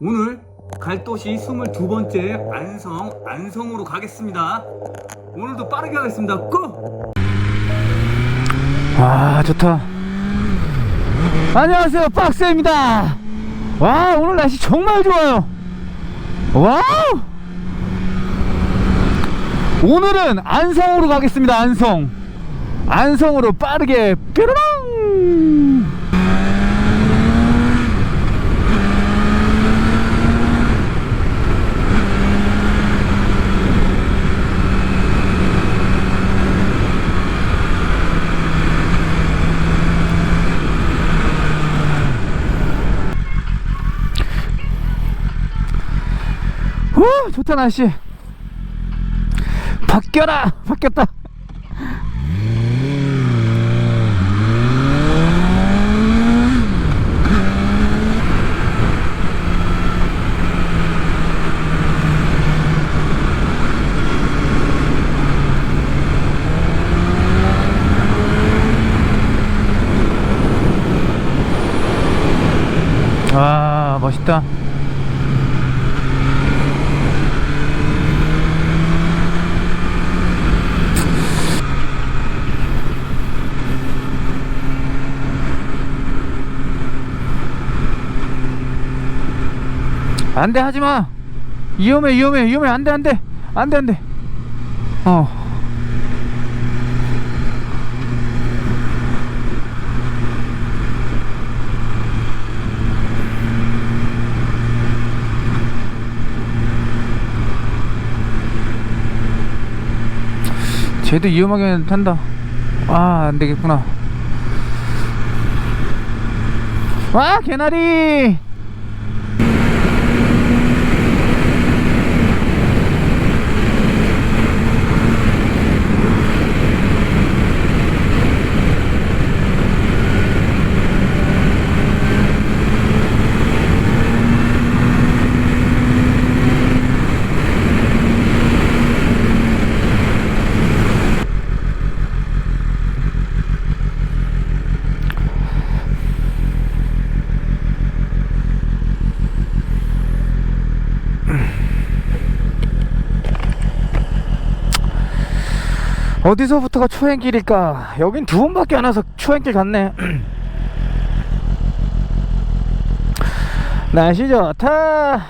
오늘 갈 도시 22번째 안성, 안성으로 가겠습니다. 오늘도 빠르게 가겠습니다. 고! 와 좋다. 안녕하세요. 박스입니다. 와 오늘 날씨 정말 좋아요. 와우! 오늘은 안성으로 가겠습니다. 안성. 안성으로 빠르게 뾰로롱 후 좋다 날씨. 바뀌어라. 바뀌었다 와 멋있다 안돼 하지마. 위험해 위험해 위험해. 안돼 안돼. 안돼 안돼. 어. 쟤도 위험하게 탄다. 아 안되겠구나. 와 개나리 어디서부터가 초행길일까? 여긴 두 번밖에 안 와서 초행길 갔네. 날씨 좋다.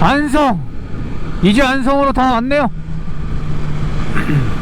안성. 이제 안성으로 다 왔네요.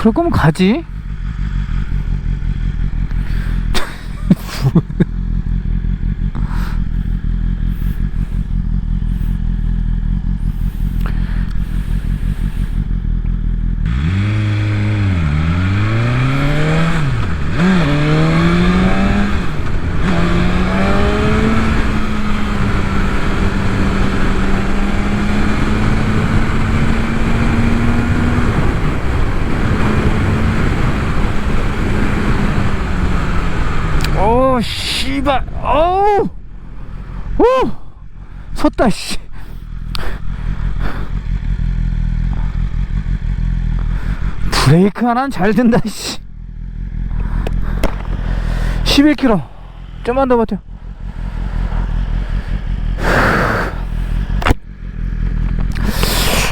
그럴 거면 가지. 오, 씨발, 어우, 오, 섰다, 씨. 브레이크 하나는 잘 된다, 씨. 11km. 좀만 더 버텨.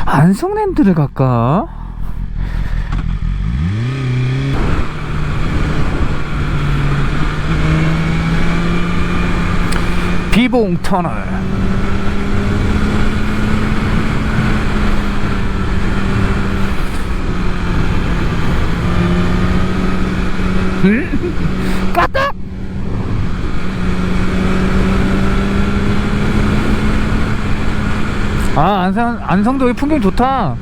안성랜드를 갈까? 비봉 터널 까딱 아 안성 안성도 여기 풍경 좋다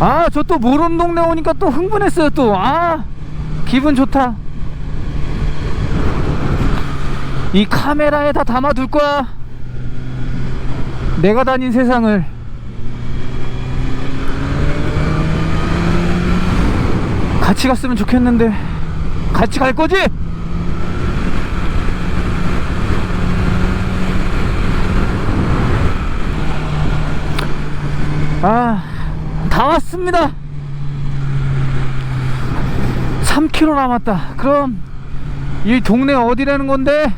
아, 저 또 모르는 동네 오니까 또 흥분했어요, 또. 아, 기분 좋다. 이 카메라에 다 담아둘 거야. 내가 다닌 세상을 같이 갔으면 좋겠는데 같이 갈 거지? 아, 다 왔습니다. 3km 남았다. 그럼 이 동네 어디라는 건데?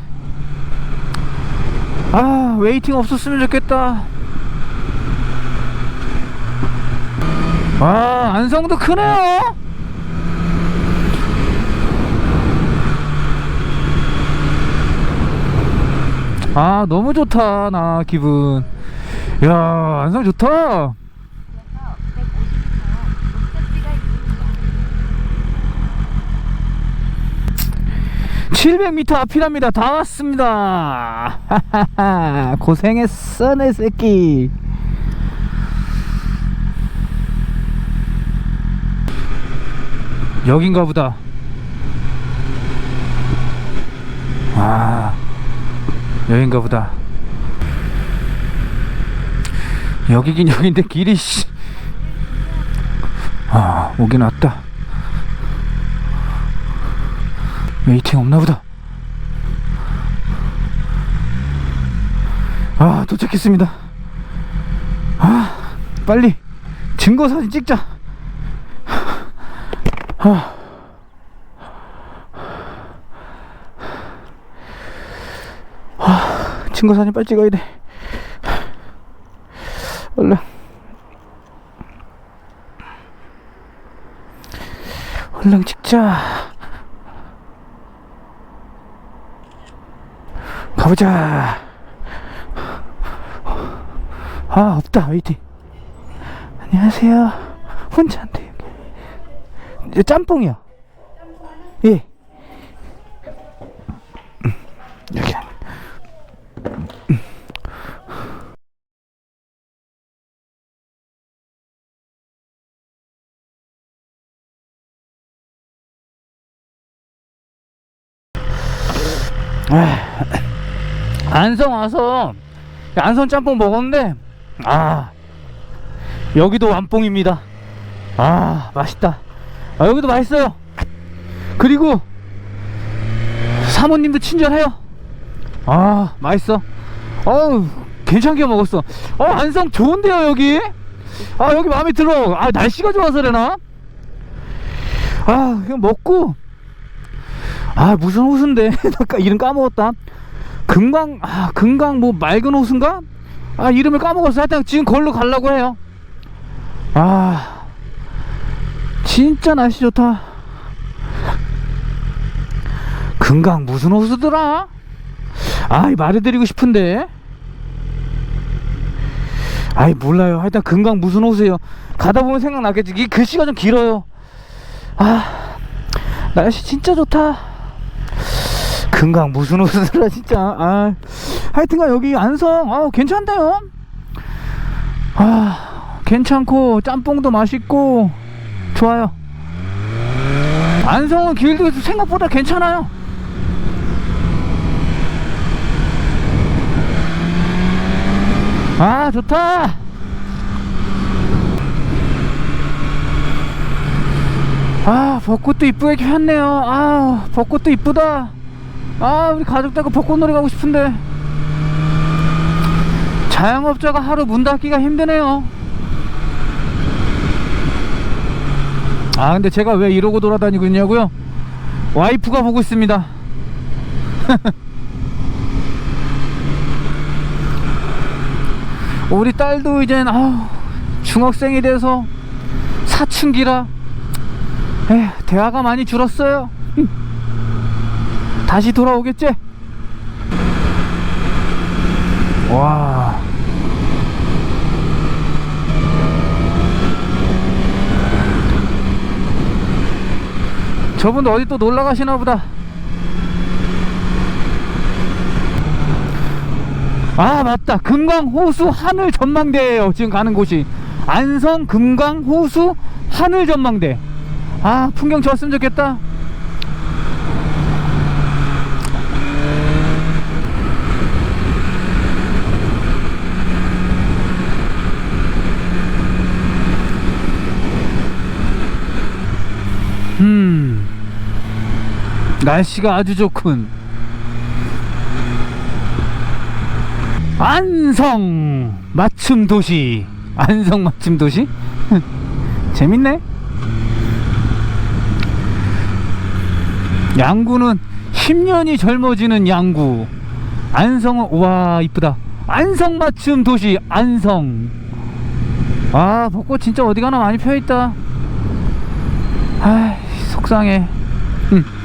아, 웨이팅 없었으면 좋겠다. 아, 안성도 크네요. 아, 너무 좋다. 나 기분. 야, 안성 좋다. 700m 앞이랍니다. 다 왔습니다. 고생했어, 내 새끼. 여긴가 보다. 아, 여긴가 보다. 여기긴 여긴데 길이 씨. 아, 오긴 왔다. 웨이팅 없나 보다. 아, 도착했습니다. 아, 빨리 증거 사진 찍자. 아. 아, 증거 사진 빨리 찍어야 돼. 얼른. 얼른 찍자. 가보자. 아, 없다, 웨이팅. 안녕하세요. 혼자인데, 여기. 짬뽕이요. 예. 음, 여기. 아, 안성 와서 안성 짬뽕 먹었는데 아 여기도 완뽕입니다. 아 맛있다. 아, 여기도 맛있어요. 그리고 사모님도 친절해요. 아 맛있어. 어우 괜찮게 먹었어. 어 안성 좋은데요 여기? 아 여기 마음에 들어. 아 날씨가 좋아서 그러나? 아 그냥 먹고. 아 무슨 호수인데? 이름 까먹었다 금강 아 금강 뭐 맑은 호수인가? 아 이름을 까먹었어 하여튼 지금 걸로 가려고 해요. 아 진짜 날씨 좋다. 금강 무슨 호수더라? 아이 말해드리고 싶은데. 아이 몰라요. 하여튼 금강 무슨 호수예요? 가다 보면 생각나겠지. 이 글씨가 좀 길어요. 아 날씨 진짜 좋다 금강 무슨 호수더라 진짜. 아 하여튼간 여기 안성 아 괜찮대요. 아 괜찮고 짬뽕도 맛있고 좋아요. 안성은 길도 생각보다 괜찮아요. 아 좋다. 아 벚꽃도 이쁘게 폈네요. 아 벚꽃도 이쁘다 아 우리 가족들과 벚꽃놀이 가고 싶은데. 자영업자가 하루 문 닫기가 힘드네요. 아 근데 제가 왜 이러고 돌아다니고 있냐고요? 와이프가 보고 있습니다. 우리 딸도 이젠 아 중학생이 돼서 사춘기라 에 대화가 많이 줄었어요 다시 돌아오겠지? 와. 저분도 어디 또 놀러 가시나 보다. 아, 맞다. 금강 호수 하늘 전망대예요. 지금 가는 곳이. 안성 금강 호수 하늘 전망대. 아, 풍경 좋았으면 좋겠다. 날씨가 아주 좋군. 안성 맞춤 도시. 안성 맞춤 도시? 재밌네. 양구는 10년이 젊어지는 양구. 안성은 와 이쁘다. 안성 맞춤 도시 안성. 아 벚꽃 진짜 어디 가나 많이 펴 있다. 아 속상해. 응.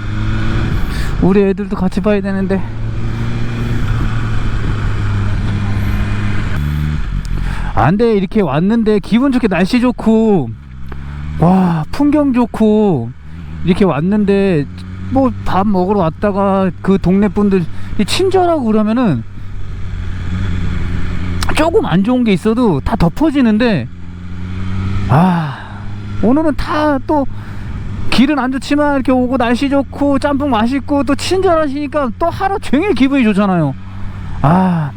우리 애들도 같이 봐야 되는데. 안돼 이렇게 왔는데 기분 좋게 날씨 좋고 와 풍경 좋고 이렇게 왔는데 뭐 밥 먹으러 왔다가 그 동네 분들 친절하고 그러면은 조금 안 좋은 게 있어도 다 덮어지는데 아 오늘은 다 또 길은 안 좋지만 이렇게 오고 날씨 좋고 짬뽕 맛있고 또 친절하시니까 또 하루 종일 기분이 좋잖아요 아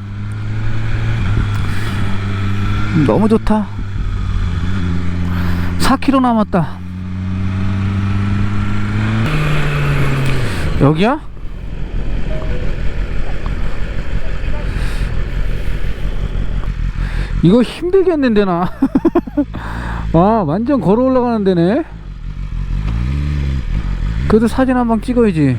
너무 좋다 4km 남았다 여기야? 이거 힘들겠는데 나. 와 완전 걸어 올라가는 데네. 그래도 사진 한 방 찍어야지.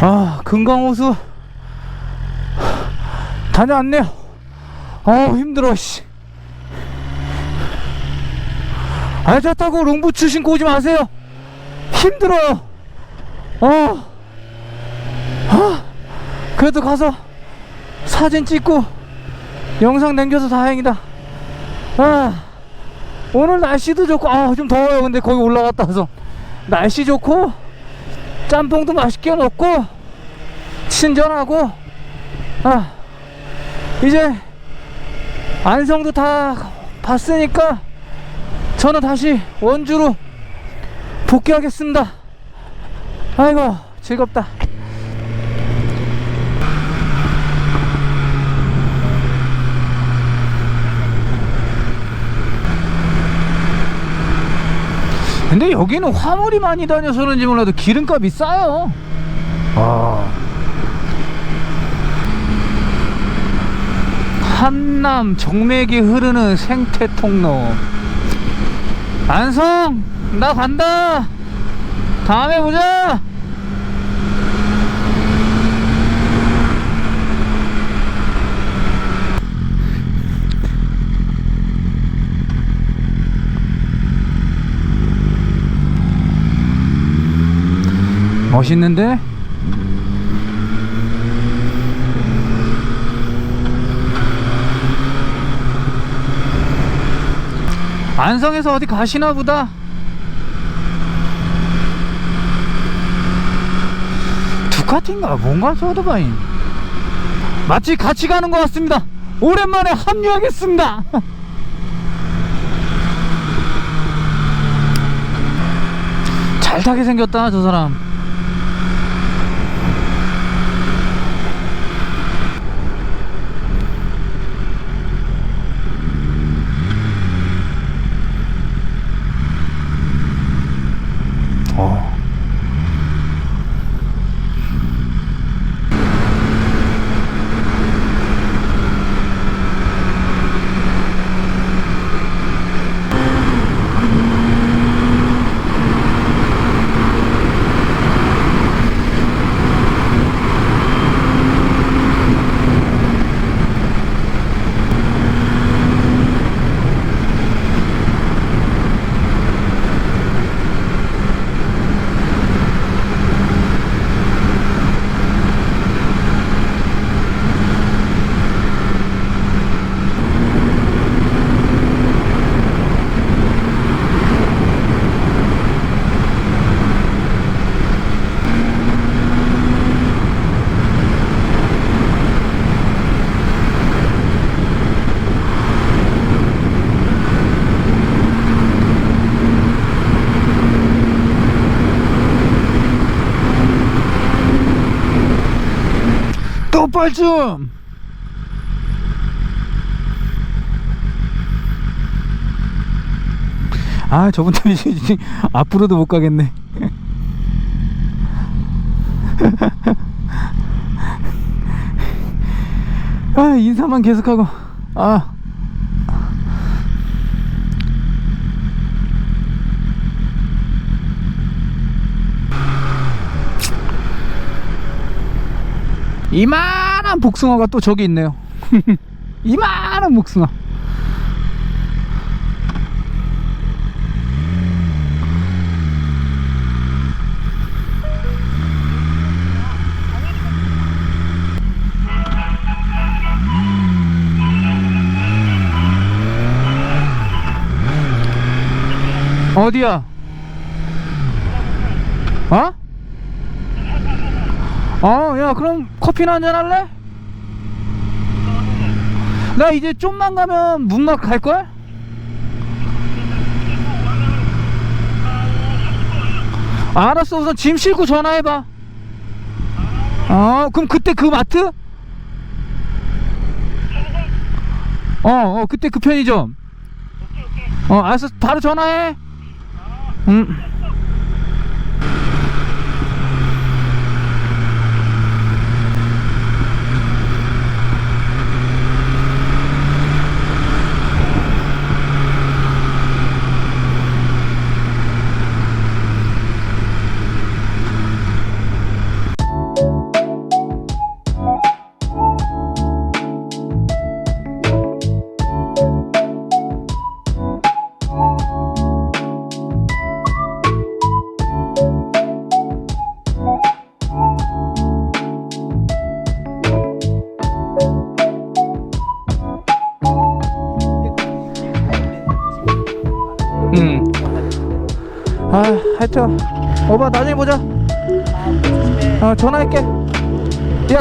아 금강호수. 다녀왔네요. 어 힘들어 씨. 아, 좋다고 롱부츠 신고 오지 마세요. 힘들어요. 어. 아, 그래도 가서 사진 찍고 영상 남겨서 다행이다. 아 오늘 날씨도 좋고 아 좀 더워요. 근데 거기 올라갔다 와서. 날씨 좋고 짬뽕도 맛있게 먹고 친절하고 아 이제 안성도 다 봤으니까 저는 다시 원주로 복귀하겠습니다. 아이고 즐겁다 근데 여기는 화물이 많이 다녀서 그런지 몰라도 기름값이 싸요. 아. 한남 정맥이 흐르는 생태 통로. 안성, 나 간다. 다음에 보자. 멋있는데? 안성에서 어디 가시나 보다. 두카티인가 뭔가 저 오토바이. 마치 같이 가는 것 같습니다. 오랜만에 합류하겠습니다. 잘 타게 생겼다 저 사람. 어. 또 뻘쭘 아 저분 때문에 앞으로도 못 가겠네. 아 인사만 계속하고. 아. 이만 한 복숭아가 또 저기 있네요 이만한 복숭아 어디야? 어? 어, 야, 그럼 커피나 한잔 할래? 나 이제 좀만 가면 문막 갈걸? 알았어, 우선 짐 싣고 전화해봐. 어, 그럼 그때 그 마트? 어, 어, 그때 그 편의점. 어, 알았어, 바로 전화해. 응. 응.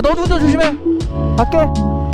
너도 운전 조심해. 갈게.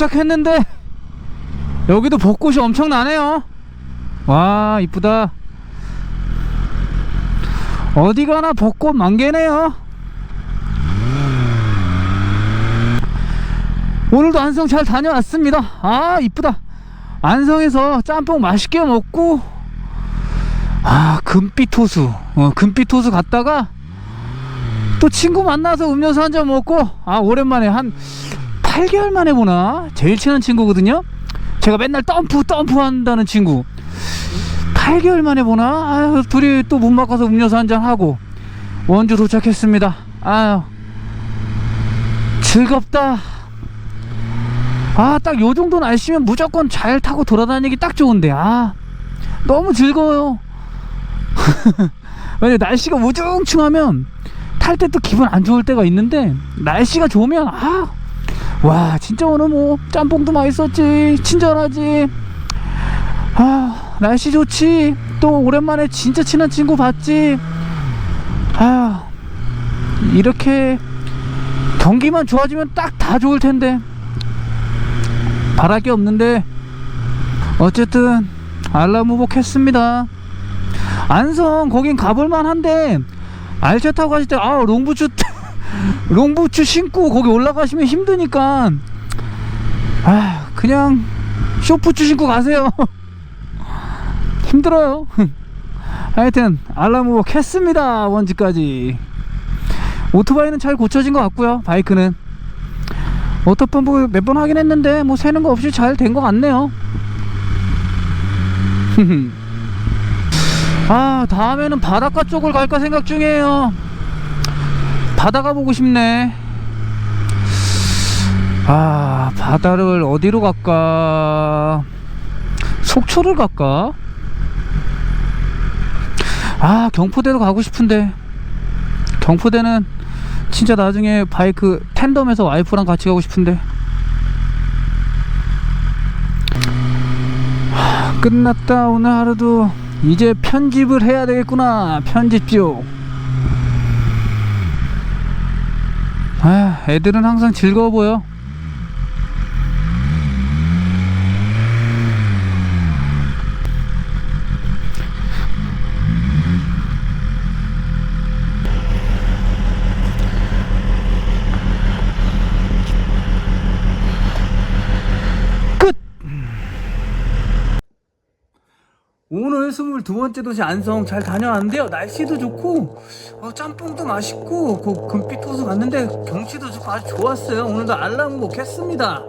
도착했는데, 여기도 벚꽃이 엄청나네요. 와, 이쁘다. 어디 가나 벚꽃 만개네요. 오늘도 안성 잘 다녀왔습니다. 아, 이쁘다. 안성에서 짬뽕 맛있게 먹고, 아, 금빛 호수. 어, 금빛 호수 갔다가, 또 친구 만나서 음료수 한 잔 먹고, 아, 오랜만에 한 8개월 만에 보나? 제일 친한 친구거든요? 제가 맨날 덤프, 덤프 한다는 친구. 8개월 만에 보나? 아유, 둘이 또 문 막아서 음료수 한잔 하고, 원주 도착했습니다. 아유, 즐겁다. 아, 딱 요 정도 날씨면 무조건 잘 타고 돌아다니기 딱 좋은데, 아, 너무 즐거워요. 왜냐, 날씨가 우중충하면 탈 때 또 기분 안 좋을 때가 있는데, 날씨가 좋으면, 아, 와, 진짜 오늘 뭐, 짬뽕도 맛있었지, 친절하지, 아, 날씨 좋지, 또 오랜만에 진짜 친한 친구 봤지, 아, 이렇게 경기만 좋아지면 딱 다 좋을 텐데, 바랄 게 없는데. 어쨌든 알라무복 했습니다. 안성 거긴 가볼만 한데. 알차 타고 가실 때 아 롱부츠 롱부츠 신고 거기 올라가시면 힘드니까. 아 그냥 쇼부츠 신고 가세요. 힘들어요. 하여튼 알라무복 했습니다 원지까지. 오토바이는 잘 고쳐진 것 같고요 바이크는. 오토펌프 몇 번 하긴 했는데 뭐 새는 거 없이 잘 된 것 같네요. 아 다음에는 바닷가 쪽을 갈까 생각 중이에요 바다가 보고 싶네. 아 바다를 어디로 갈까? 속초를 갈까? 아 경포대도 가고 싶은데. 경포대는 진짜 나중에 바이크 텐덤에서 와이프랑 같이 가고 싶은데. 하, 끝났다. 오늘 하루도 이제 편집을 해야 되겠구나. 편집죠 아 애들은 항상 즐거워 보여 끝 오늘 22번째 도시 안성 잘 다녀왔는데요. 날씨도 좋고, 어, 짬뽕도 맛있고, 그 금빛 호수 갔는데 경치도 좋고 아주 좋았어요. 오늘도 알람목 했습니다.